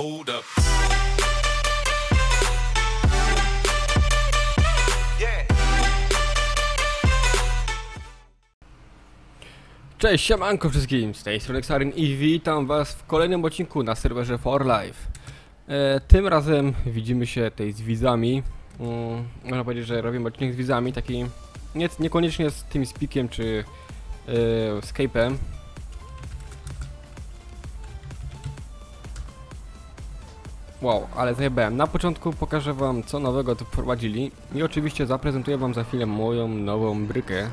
Hold up. Cześć, siemanko wszystkim, z tej strony Xarin i witam was w kolejnym odcinku na serwerze For Life. E, tym razem widzimy się tej z widzami. Mm, można powiedzieć, że robimy odcinek z widzami, taki nie, niekoniecznie z tym speakiem czy e, Skype'em. Wow, ale zajebałem. Na początku pokażę wam co nowego tu wprowadzili i oczywiście zaprezentuję wam za chwilę moją nową brykę,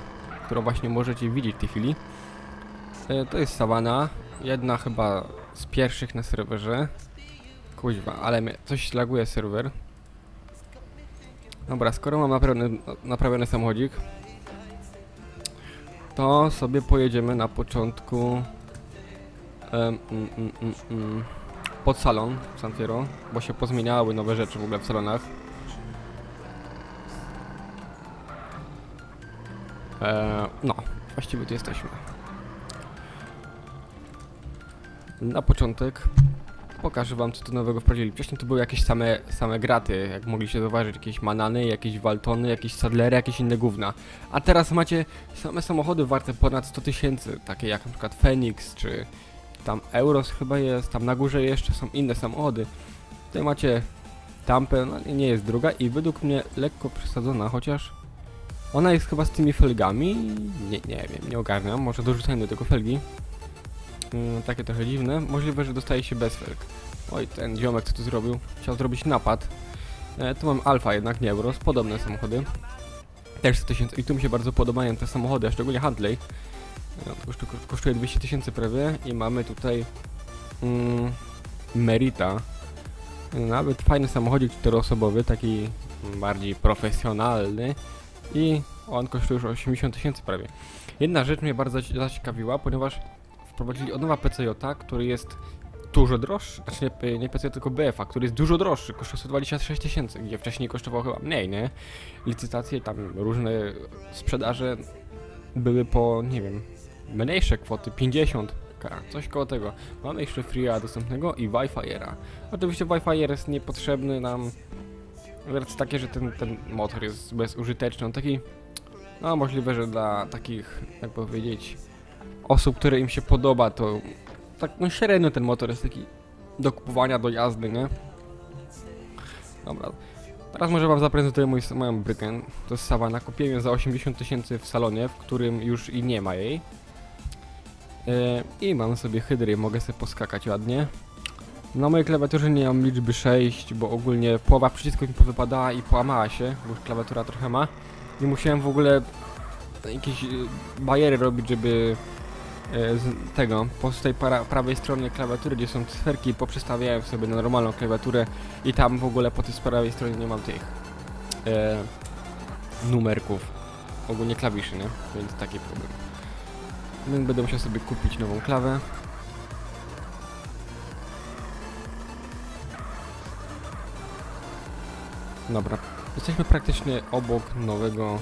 którą właśnie możecie widzieć w tej chwili. E, To jest Savana, jedna chyba z pierwszych na serwerze. Kuźwa, ale coś laguje serwer. Dobra, skoro mam naprawiony, naprawiony samochodzik, to sobie pojedziemy na początku em, mm, mm, mm, mm, pod salon San Fierro, bo się pozmieniały nowe rzeczy w ogóle w salonach. E, no, właściwie tu jesteśmy. Na początek pokażę wam co tu nowego wprowadzili. Wcześniej to były jakieś same, same graty, jak mogliście zauważyć, jakieś manany, jakieś waltony, jakieś sadlery, jakieś inne gówna. A teraz macie same samochody warte ponad 100 tysięcy, takie jak na przykład Phoenix, czy tam Euros chyba jest, tam na górze jeszcze są inne samochody. Tutaj macie Tampę, no nie jest druga i według mnie lekko przesadzona, chociaż ona jest chyba z tymi felgami, nie, nie wiem, nie ogarniam, może dorzucajmy do tego felgi. Mm, takie trochę dziwne. Możliwe, że dostaje się bez felg. Oj, ten ziomek co tu zrobił, chciał zrobić napad. E, tu mam Alfa jednak, nie Euros, podobne samochody. Też 100 tysięcy i tu mi się bardzo podobają te samochody, a szczególnie Huntley. Kosztu- kosztuje 200 tysięcy prawie i mamy tutaj mm, Merita. Nawet fajny samochodzik czteroosobowy, taki bardziej profesjonalny i on kosztuje już 80 tysięcy prawie. Jedna rzecz mnie bardzo zaci- zaciekawiła, ponieważ wprowadzili od nowa PCJ, który jest dużo droższy, znaczy nie, nie PCJ, tylko BFA, który jest dużo droższy, kosztuje 126 tysięcy, gdzie wcześniej kosztował chyba mniej, nie? Licytacje, tam różne sprzedaże były po, nie wiem, mniejsze kwoty, 50 k, coś koło tego. Mamy jeszcze Free'a dostępnego i Wi-Fi'era. Oczywiście Wi-Fi jest niepotrzebny nam, racji takie, że ten, ten motor jest bezużyteczny, on taki, no możliwe, że dla takich, jak powiedzieć, osób, które im się podoba, to tak no średnio ten motor jest taki do kupowania, do jazdy, nie? Dobra. Teraz może wam zaprezentuję mój, moją brykę. To jest Savana. Kupiłem ją za 80 tysięcy w salonie, w którym już i nie ma jej. E, I mam sobie hydry, mogę sobie poskakać ładnie. Na mojej klawiaturze nie mam liczby 6, bo ogólnie połowa przycisków mi powypadała i połamała się, bo już klawiatura trochę ma. I musiałem w ogóle jakieś y, bariery robić, żeby e, z tego, po tej prawej stronie klawiatury, gdzie są cyferki, poprzestawiałem sobie na normalną klawiaturę i tam w ogóle po tej prawej stronie nie mam tych e, numerków, ogólnie klawiszy, nie? Więc taki problem. Więc będę musiał sobie kupić nową klawę. Dobra, jesteśmy praktycznie obok nowego,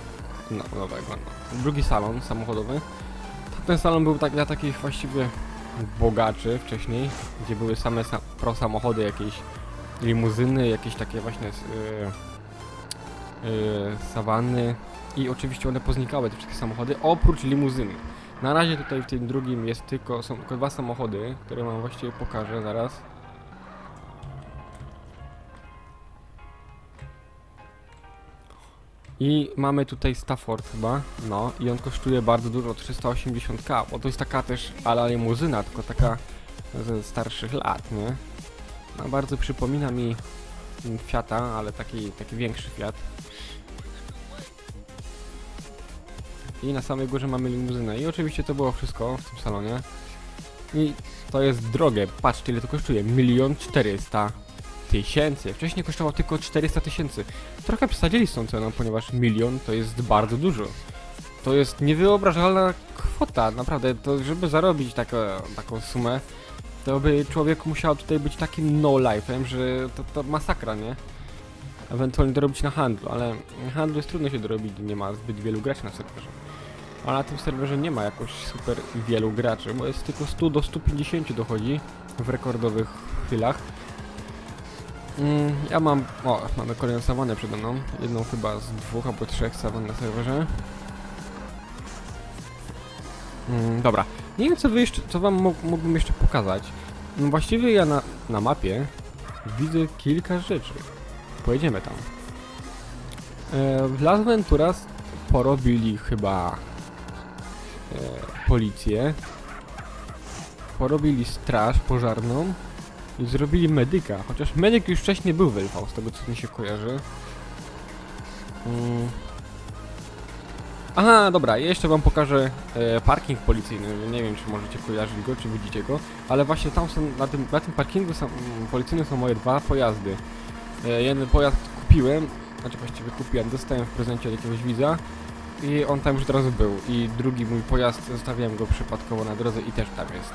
no, nowego, no. drugi salon samochodowy. Ten salon był tak dla takich właściwie bogaczy wcześniej, gdzie były same sa pro samochody, jakieś limuzyny, jakieś takie właśnie yy, yy, i oczywiście one poznikały te wszystkie samochody, oprócz limuzyny. Na razie tutaj w tym drugim jest tylko, są tylko dwa samochody, które wam właściwie pokażę zaraz. I mamy tutaj Stafford chyba, no i on kosztuje bardzo dużo, 380k, bo to jest taka też ala limuzyna, tylko taka ze starszych lat, nie? No bardzo przypomina mi Fiata, ale taki, taki większy Fiat. I na samej górze mamy limuzynę i oczywiście to było wszystko w tym salonie. I to jest drogie, patrzcie ile to kosztuje, milion czterysta tysięcy. Wcześniej kosztowało tylko 400 tysięcy. Trochę przesadzili z tą ceną, ponieważ milion to jest bardzo dużo. To jest niewyobrażalna kwota, naprawdę. To żeby zarobić taką, taką sumę, to by człowiek musiał tutaj być takim no-life'em, że to, to masakra, nie? Ewentualnie dorobić na handlu, ale na handlu jest trudno się dorobić, nie ma zbyt wielu graczy na serwerze. A na tym serwerze nie ma jakoś super wielu graczy, bo jest tylko 100 do 150 dochodzi w rekordowych chwilach. Mm, ja mam, o, mamy kolejną sawannę przede mną. Jedną chyba z dwóch albo trzech sawan na serwerze. Mm, dobra, nie wiem co wy jeszcze, co wam mógł- mógłbym jeszcze pokazać. No właściwie ja na, na mapie widzę kilka rzeczy. Pojedziemy tam. E, Las Venturas porobili chyba policję. Porobili straż pożarną i zrobili medyka. Chociaż medyk już wcześniej był w LV, z tego co mi się kojarzy. Mm. Aha, dobra, jeszcze wam pokażę e, parking policyjny. Nie wiem, czy możecie kojarzyć go, czy widzicie go, ale właśnie tam są, na tym, na tym parkingu są, mm, policyjnym są moje dwa pojazdy. E, jeden pojazd kupiłem, znaczy właściwie kupiłem, dostałem w prezencie od jakiegoś widza i on tam już od razu był. I drugi mój pojazd, zostawiłem go przypadkowo na drodze i też tam jest.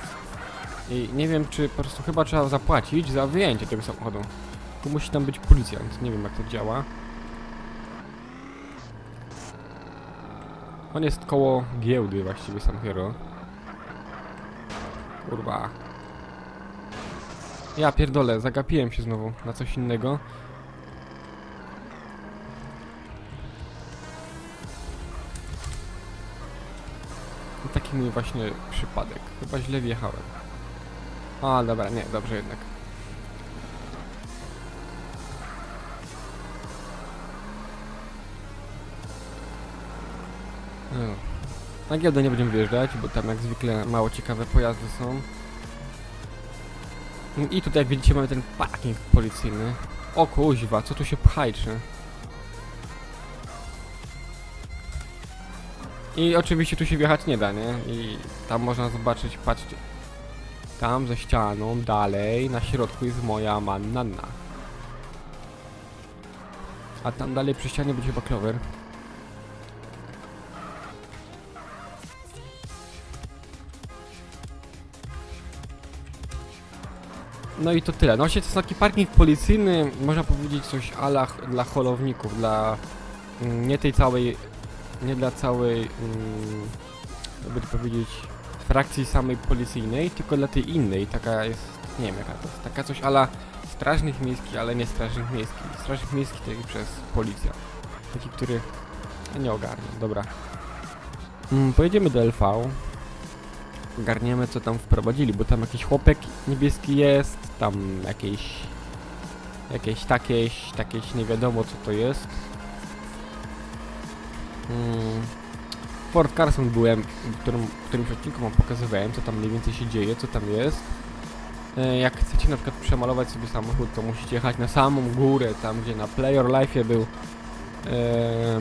I nie wiem, czy po prostu chyba trzeba zapłacić za wyjęcie tego samochodu. Tu musi tam być policjant, nie wiem jak to działa. On jest koło giełdy właściwie sam hero. Kurwa. Ja pierdolę, zagapiłem się znowu na coś innego. Taki właśnie przypadek. Chyba źle wjechałem. A, dobra, nie, dobrze jednak. No. Na giełdę nie będziemy wjeżdżać, bo tam jak zwykle mało ciekawe pojazdy są. I tutaj jak widzicie mamy ten parking policyjny. O kuźwa, co tu się pchajczy? I oczywiście tu się wjechać nie da, nie? I tam można zobaczyć, patrzcie. Tam za ścianą, dalej, na środku jest moja manna. A tam dalej przy ścianie będzie chyba Clover. No i to tyle. No właśnie to jest taki parking policyjny, można powiedzieć coś ala dla holowników, dla mm, nie tej całej, nie dla całej, mm, jakby to powiedzieć, frakcji samej policyjnej, tylko dla tej innej, taka jest, nie wiem jaka to jest, taka coś ala strażnych miejskich, ale nie strażnych miejskich, strażnych miejskich taki przez policja, taki, który nie ogarnie, dobra. Mm, pojedziemy do LV, ogarniemy co tam wprowadzili, bo tam jakiś chłopek niebieski jest, tam jakieś, jakieś takieś, takieś nie wiadomo co to jest. Mm. Fort Carson byłem, w którym, w którymś odcinku wam pokazywałem, co tam mniej więcej się dzieje, co tam jest. E, Jak chcecie na przykład przemalować sobie samochód, to musicie jechać na samą górę, tam gdzie na Play Your Life był e,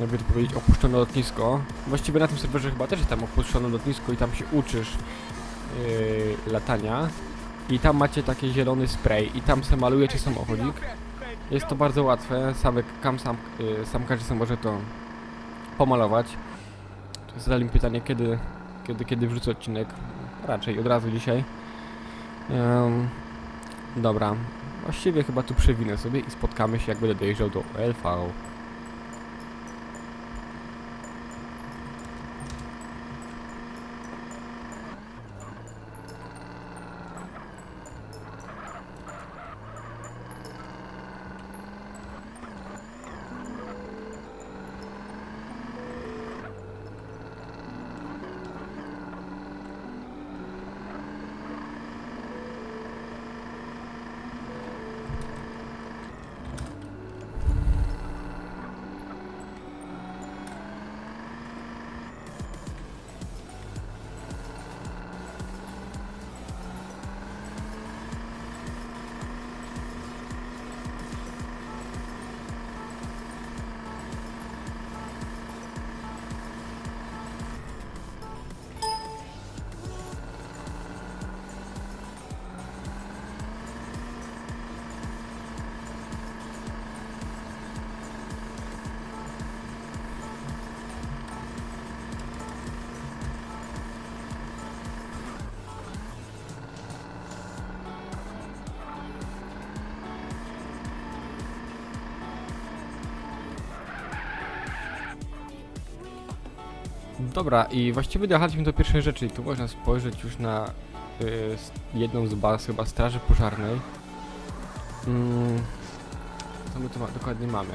jakby to powiedzieć, opuszczone lotnisko. Właściwie na tym serwerze chyba też jest tam opuszczone lotnisko i tam się uczysz yy, latania. I tam macie taki zielony spray i tam se samochodzik. Jest to bardzo łatwe, sam, kam, sam, yy, sam każdy sam może to pomalować. Zadali mi pytanie, kiedy, kiedy, kiedy wrzucę odcinek. Raczej od razu dzisiaj. Ym, dobra, właściwie chyba tu przewinę sobie i spotkamy się jak będę dojeżdżał do LV. Dobra, i właściwie dojechaliśmy do pierwszej rzeczy i tu można spojrzeć już na y, jedną z baz chyba straży pożarnej. Mm, co my tu ma, dokładnie mamy?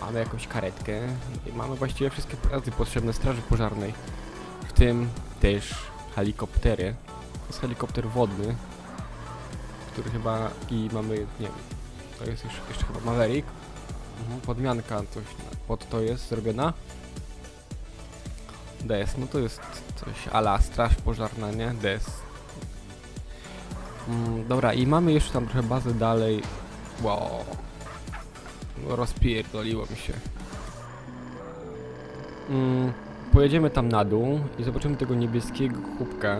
Mamy jakąś karetkę i mamy właściwie wszystkie pojazdy potrzebne straży pożarnej. W tym też helikoptery. To jest helikopter wodny, który chyba i mamy, nie wiem, to jest już, jeszcze chyba Maverick. Mhm, podmianka coś pod to jest zrobiona. DS, no to jest coś ala straż pożarna, nie? DS. Mm, dobra, i mamy jeszcze tam trochę bazy dalej. Wow. No, Rozpierdoliło mi się. Mm, pojedziemy tam na dół i zobaczymy tego niebieskiego kubka.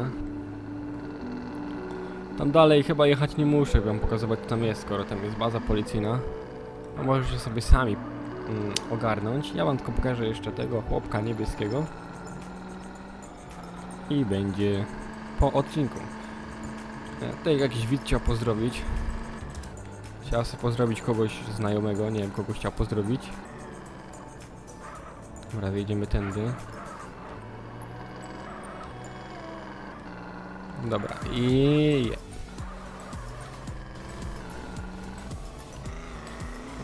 Tam dalej chyba jechać nie muszę wam pokazywać co tam jest, skoro tam jest baza policyjna. A możecie sobie sami mm, ogarnąć. Ja wam tylko pokażę jeszcze tego chłopka niebieskiego. I będzie po odcinku. E, Tutaj jakiś widz chciał pozdrowić. Chciał sobie pozdrowić kogoś znajomego, nie wiem kogo chciał pozdrowić. Dobra, wyjdziemy tędy. Dobra, i...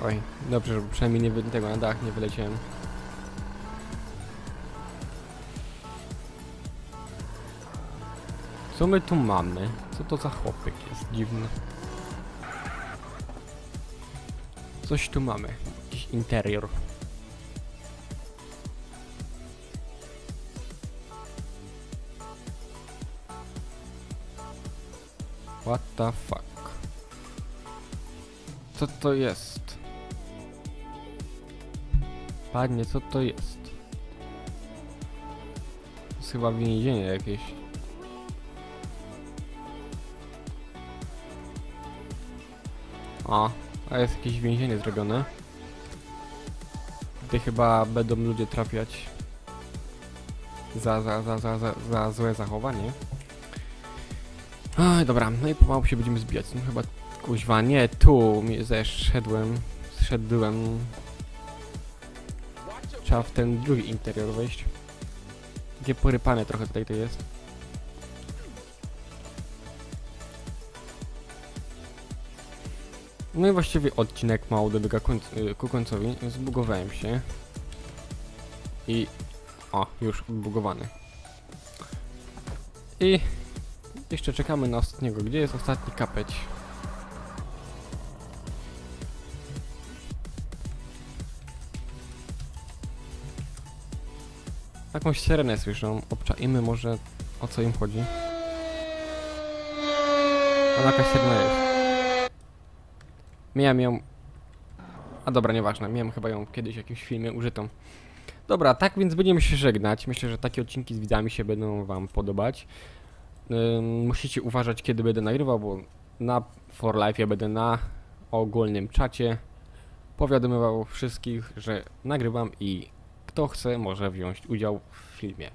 Oj, dobrze, że przynajmniej nie tego na dach nie wyleciałem. Co my tu mamy? Co to za chłopek jest dziwny? Coś tu mamy. Jakiś interior. What the fuck? Co to jest? Panie, co to jest? To jest chyba więzienie jakieś. O, a jest jakieś więzienie zrobione. Tutaj chyba będą ludzie trafiać za, za, za, za, za, za złe zachowanie. Oj, dobra, no i pomału się będziemy zbijać. No chyba kuźwa, nie, tu zeszedłem, zszedłem. Trzeba w ten drugi interior wejść. Takie porypane trochę tutaj to jest. No i właściwie odcinek mało dobiega y, ku końcowi. Zbugowałem się. I... O, już odbugowany. I... Jeszcze czekamy na ostatniego. Gdzie jest ostatni kapeć? Jakąś syrenę słyszą. Obczaimy może o co im chodzi. Tam jakaś syrena jest. Miałem ją... A dobra, nieważne. Miałem chyba ją kiedyś w jakimś filmie użytą. Dobra, tak więc będziemy się żegnać. Myślę, że takie odcinki z widzami się będą wam podobać. Musicie uważać, kiedy będę nagrywał, bo na For Life będę na ogólnym czacie powiadomiwał wszystkich, że nagrywam i kto chce może wziąć udział w filmie.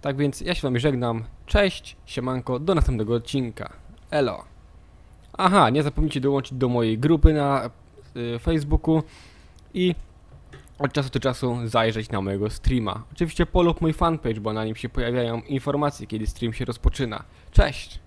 Tak więc ja się wam żegnam. Cześć, siemanko, do następnego odcinka. Elo. Aha, nie zapomnijcie dołączyć do mojej grupy na y, Facebooku i od czasu do czasu zajrzeć na mojego streama. Oczywiście polub mój fanpage, bo na nim się pojawiają informacje, kiedy stream się rozpoczyna. Cześć!